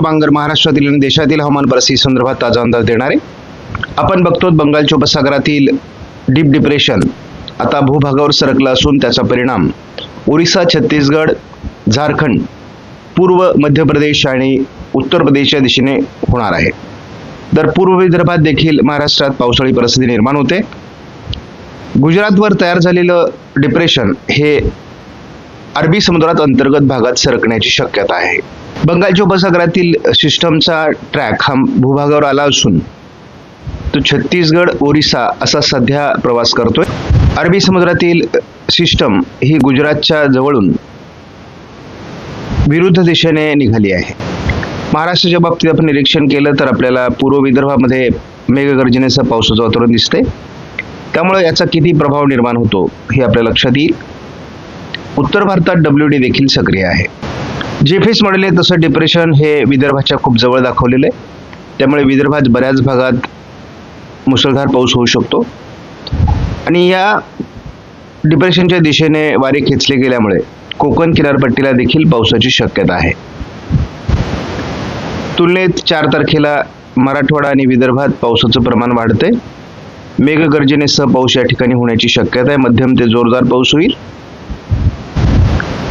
बांगर महाराष्ट्रातील आणि देशातील हवामान परिस्थिती संदर्भात ताजा अंदाज देणारे. आपण बघतो बंगालच्या उपसागरातील डीप डिप्रेशन आता भूभागावर सरकला असून त्याचा परिणाम ओरिसा छत्तीसगड झारखंड पूर्व मध्य प्रदेश आणि उत्तर प्रदेशच्या दिशेने होणार आहे. तर पूर्व विदर्भात देखील महाराष्ट्रात पावसाळी परिस्थिती निर्माण होते. गुजरातवर तयार झालेलं डिप्रेशन हे अरबी समुद्रात अंतर्गत भागात सरकण्याची शक्यता आहे. बंगालच्या उपसागरातील सिस्टमचा ट्रॅक हा भूभागावर आला असून तो छत्तीसगड ओरिसा असा सध्या प्रवास करतोय. अरबी समुद्रातील सिस्टम ही गुजरातच्या जवळून विरुद्ध दिशेने निघाली आहे. महाराष्ट्राच्या बाबतीत आपण निरीक्षण केलं तर आपल्याला पूर्व विदर्भामध्ये मेघगर्जनेचं पावसाचं वातावरण दिसते त्यामुळे याचा किती प्रभाव निर्माण होतो हे आपल्या लक्षात येईल. उत्तर भारतात डब्ल्यू डी देखील सक्रिय आहे. जेफेस मॉडेल आहे तसं डिप्रेशन हे विदर्भाच्या खूप जवळ दाखवलेलं आहे. त्यामुळे विदर्भात बऱ्याच भागात मुसळधार पाऊस होऊ शकतो. आणि या डिप्रेशनच्या दिशेने वारे खेचले गेल्यामुळे कोकण किनारपट्टीला देखील पावसाची शक्यता आहे. तुलनेत चार तारखेला मराठवाडा आणि विदर्भात पावसाचं प्रमाण वाढतंय. मेघगर्जनेसह पाऊस या ठिकाणी होण्याची शक्यता आहे. मध्यम ते जोरदार पाऊस होईल.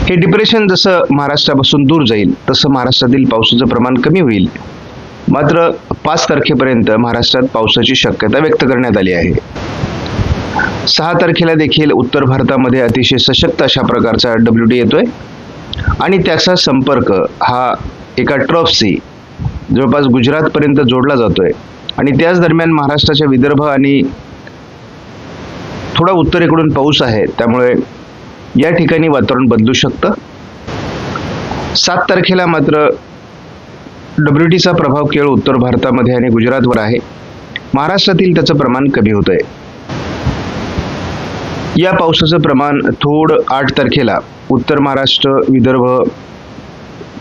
हे डिप्रेशन जसं महाराष्ट्रापासून दूर जाईल तसं महाराष्ट्रातील पावसाचं प्रमाण कमी होईल. मात्र पाच तारखेपर्यंत महाराष्ट्रात पावसाची शक्यता व्यक्त करण्यात आली आहे. सहा तारखेला देखील उत्तर भारतामध्ये अतिशय सशक्त अशा प्रकारचा डब्ल्यू डी येतोय. आणि त्याचा संपर्क हा एका ट्रफसी जवळपास गुजरातपर्यंत जोडला जातोय. आणि त्याच दरम्यान महाराष्ट्राच्या विदर्भ आणि थोडा उत्तरेकडून पाऊस आहे त्यामुळे या ठिकाणी वातावरण बदलू शकतं. सात तारखेला मात्र डब्ल्यू टीचा प्रभाव केवळ उत्तर भारतामध्ये आणि गुजरातवर आहे. महाराष्ट्रातील त्याचं प्रमाण कमी होत आहे या पावसाचं प्रमाण थोडं आठ तारखेला उत्तर महाराष्ट्र विदर्भ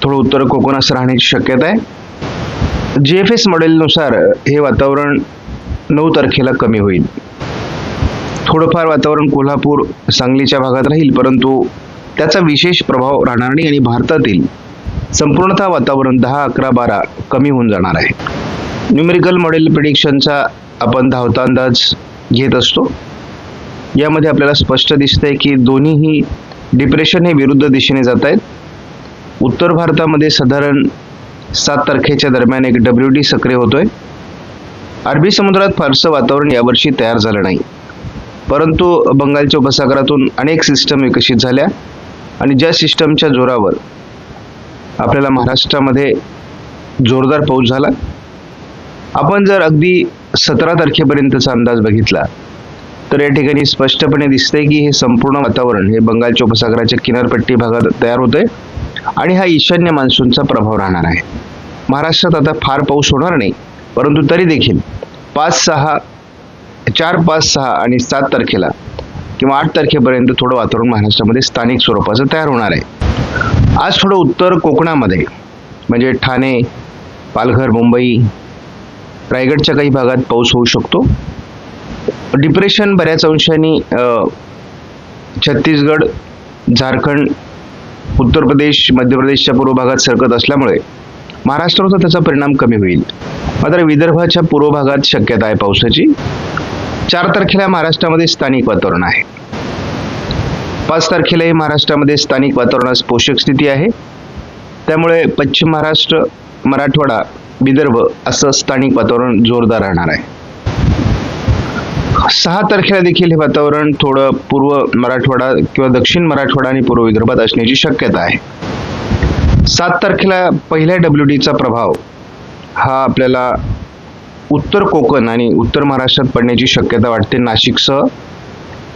थोडं उत्तर कोकण असं राहण्याची शक्यता आहे. जी एफ एस मॉडेलनुसार हे वातावरण नऊ तारखेला कमी होईल. थोडंफार वातावरण कोल्हापूर सांगलीच्या भागात राहील परंतु त्याचा विशेष प्रभाव राहणार नाही आणि भारतातील संपूर्णतः वातावरण दहा अकरा बारा कमी होऊन जाणार आहे. न्यूमेरिकल मॉडेल प्रिडिक्शनचा आपण धावता अंदाज घेत असतो. यामध्ये आपल्याला स्पष्ट दिसतंय की दोन्हीही डिप्रेशन हे विरुद्ध दिशेने जात आहेत. उत्तर भारतामध्ये साधारण सात तारखेच्या दरम्यान एक डब्ल्यू डी सक्रिय होतोय. अरबी समुद्रात फारसं वातावरण यावर्षी तयार झालं नाही. परंतु बंगालच्या उपसागरातून अनेक सिस्टम विकसित झाल्या आणि ज्या सिस्टमच्या जोरावर आपल्याला महाराष्ट्रामध्ये जोरदार पाऊस झाला आपण जर अगदी सतरा तारखेपर्यंतचा अंदाज बघितला तर या ठिकाणी स्पष्टपणे दिसते की हे संपूर्ण वातावरण हे बंगालच्या उपसागराच्या किनारपट्टी भागात तयार होते आणि हा ईशान्य मान्सूनचा प्रभाव राहणार आहे. महाराष्ट्रात आता फार पाऊस होणार नाही परंतु तरी देखील पाच सहा चार पाच सहा आणि सात तारखेला किंवा आठ तारखेपर्यंत थोडं वातावरण महाराष्ट्रामध्ये स्थानिक स्वरूपाचं तयार होणार आहे. आज थोडं उत्तर कोकणामध्ये म्हणजे ठाणे पालघर मुंबई रायगडच्या काही भागात पाऊस होऊ शकतो. डिप्रेशन बऱ्याच अंशांनी छत्तीसगड झारखंड उत्तर प्रदेश मध्य प्रदेशच्या पूर्व भागात सरकत असल्यामुळे महाराष्ट्रावर त्याचा परिणाम कमी होईल. मात्र विदर्भाच्या पूर्व भागात शक्यता आहे पावसाची. चार तारखेला महाराष्ट्रामध्ये स्थानिक वातावरण आहे. पाच तारखेलाही महाराष्ट्रामध्ये स्थानिक वातावरणास पोषक स्थिती आहे. त्यामुळे पश्चिम महाराष्ट्र मराठवाडा विदर्भ असं स्थानिक वातावरण जोरदार राहणार आहे. सहा तारखेला देखील हे वातावरण थोडं पूर्व मराठवाडा किंवा दक्षिण मराठवाडा आणि पूर्व विदर्भात असण्याची शक्यता आहे. सात तारखेला पहिल्या डब्ल्यू डीचा प्रभाव हा आपल्याला उत्तर कोकण आणि उत्तर महाराष्ट्रात पडण्याची शक्यता वाटते नाशिकसह.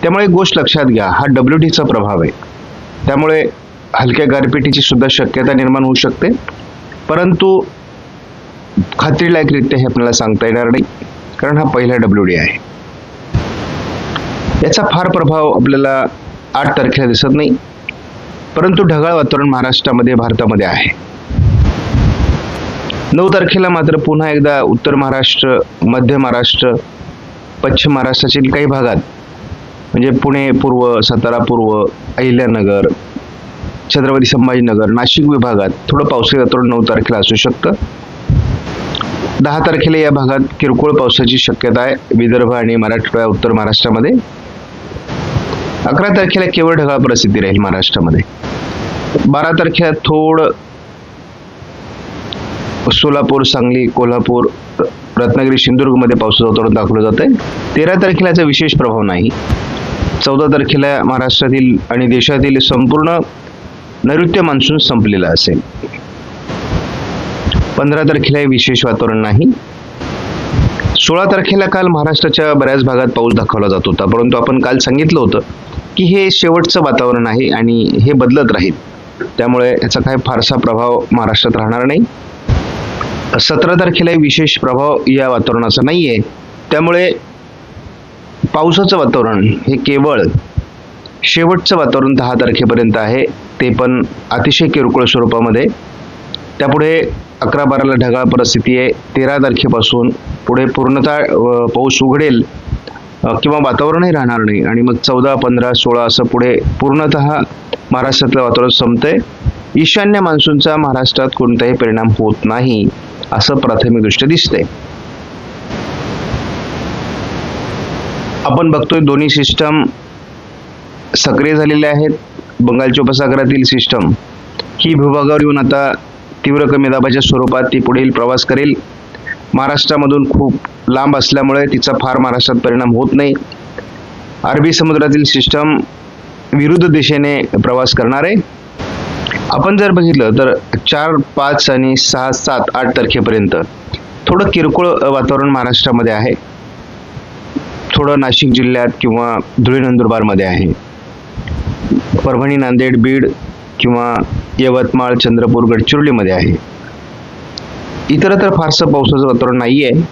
त्यामुळे एक गोष्ट लक्षात घ्या हा डब्ल्यू डीचा प्रभाव आहे. त्यामुळे हलक्या गारपिटीची सुद्धा शक्यता निर्माण होऊ शकते. परंतु खात्रीलायकरित्या हे आपल्याला सांगता येणार नाही कारण हा पहिला डब्ल्यू डी आहे. याचा फार प्रभाव आपल्याला आठ तारखेला दिसत नाही परंतु ढगाळ वातावरण महाराष्ट्रामध्ये भारतामध्ये आहे. नऊ तारखेला मात्र पुन्हा एकदा उत्तर महाराष्ट्र मध्य महाराष्ट्र पश्चिम महाराष्ट्रातील काही भागात म्हणजे पुणे पूर्व सातारा पूर्व अहिल्यानगर छत्रपती संभाजीनगर नाशिक विभागात थोडं पावसाळी वातावरण नऊ तारखेला असू शकतं. दहा तारखेला या भागात किरकोळ पावसाची शक्यता आहे. विदर्भ आणि मराठवाडा उत्तर महाराष्ट्रामध्ये. अकरा तारखेला केवळ ढगाळ परिस्थिती राहील महाराष्ट्रामध्ये. बारा तारखेला थोडं सोलापूर सांगली कोल्हापूर रत्नागिरी सिंधुदुर्गमध्ये पावसाचं वातावरण दाखवलं जात आहे तेरा तारखेला याचा विशेष प्रभाव नाही. चौदा तारखेला महाराष्ट्रातील आणि देशातील संपूर्ण नैऋत्य मान्सून संपलेला असेल. पंधरा तारखेला हे विशेष वातावरण नाही. सोळा तारखेला काल महाराष्ट्राच्या बऱ्याच भागात पाऊस दाखवला जात होता. परंतु आपण काल सांगितलं होतं की हे शेवटचं वातावरण आहे आणि हे बदलत राहील. त्यामुळे याचा काय फारसा प्रभाव महाराष्ट्रात राहणार नाही. सतरा तारखेला विशेष प्रभाव या वातावरणाचा नाही आहे त्यामुळे पावसाचं वातावरण हे केवळ शेवटचं वातावरण दहा तारखेपर्यंत आहे ते पण अतिशय किरकोळ स्वरूपामध्ये. त्यापुढे अकरा बाराला ढगाळ परिस्थिती आहे तेरा तारखेपासून पुढे पूर्णतः पाऊस उघडेल किंवा वातावरणही राहणार नाही. आणि मग चौदा पंधरा सोळा असं पुढे पूर्णतः महाराष्ट्रातलं वातावरण संपतंय. ईशान्य मान्सूनचा महाराष्ट्रात कोणताही परिणाम होत नाही. असं प्राथमिकदृष्ट्या दिसतंय. आपण बघतोय दोन्ही सिस्टम सक्रिय झालेले आहेत. बंगालच्या उपसागरातील सिस्टम ही भूभागावर येऊन आता तीव्र कमी दाबाच्या स्वरूपात ती पुढील प्रवास करेल. महाराष्ट्रामधून खूप लांब असल्यामुळे तिचा फार महाराष्ट्रात परिणाम होत नाही. अरबी समुद्रातील सिस्टम विरुद्ध दिशेने प्रवास करणार. आहे आपण जर बघितलं तर चार पाच आणि सहा सात आठ तारखेपर्यंत थोडं किरकोळ वातावरण महाराष्ट्रामध्ये आहे. थोडं नाशिक जिल्ह्यात किंवा धुळे नंदुरबारमध्ये आहे. परभणी नांदेड बीड किंवा यवतमाळ चंद्रपूर गडचिरोलीमध्ये आहे. इतरत्र फारसं पावसाचं वातावरण नाही आहे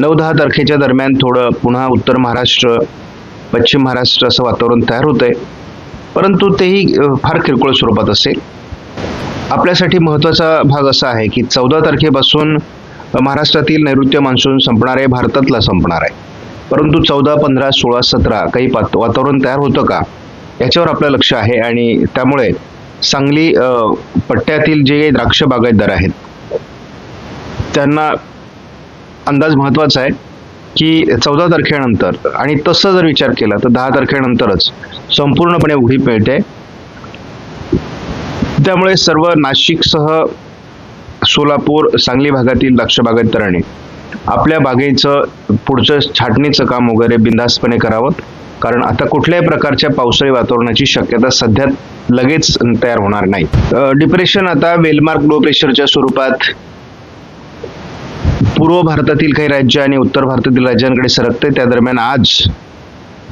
नऊ दहा तारखेच्या दरम्यान थोडं पुन्हा उत्तर महाराष्ट्र पश्चिम महाराष्ट्र असं वातावरण तयार होत आहे परंतु तेही फार किरकोळ स्वरूपात असेल. आपल्यासाठी महत्त्वाचा भाग असा आहे की चौदा तारखेपासून महाराष्ट्रातील नैऋत्य मान्सून संपणार आहे भारतातला संपणार आहे. परंतु चौदा पंधरा सोळा सतरा काही पात वातावरण तयार होतं का? याच्यावर आपलं लक्ष आहे आणि त्यामुळे सांगली पट्ट्यातील जे द्राक्ष बागायतदार आहेत त्यांना अंदाज महत्त्वाचा आहे. की चौदा तारखेनंतर आणि तसं जर विचार केला तर दहा तारखेनंतरच संपूर्णपणे उघडी मिळते त्यामुळे सर्व नाशिकसह सोलापूर सांगली भागातील द्राक्ष बागायतदारांनी आपल्या बागेचं पुढचं छाटणीचं काम वगैरे बिंदास्तपणे करावं. कारण आता कुठल्याही प्रकारच्या पावसाळी वातावरणाची शक्यता सध्या लगेच तयार होणार नाही. डिप्रेशन आता वेलमार्क लो प्रेशरच्या स्वरूपात पूर्व भारतातील काही राज्य आणि उत्तर भारतातील राज्यांकडे सरकते त्या दरम्यान आज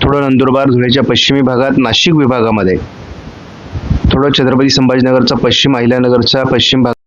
थोडं नंदुरबार धुळेच्या पश्चिमी भागात नाशिक विभागामध्ये थोडं छत्रपती संभाजीनगरचा पश्चिम अहिल्यानगरचा पश्चिम भाग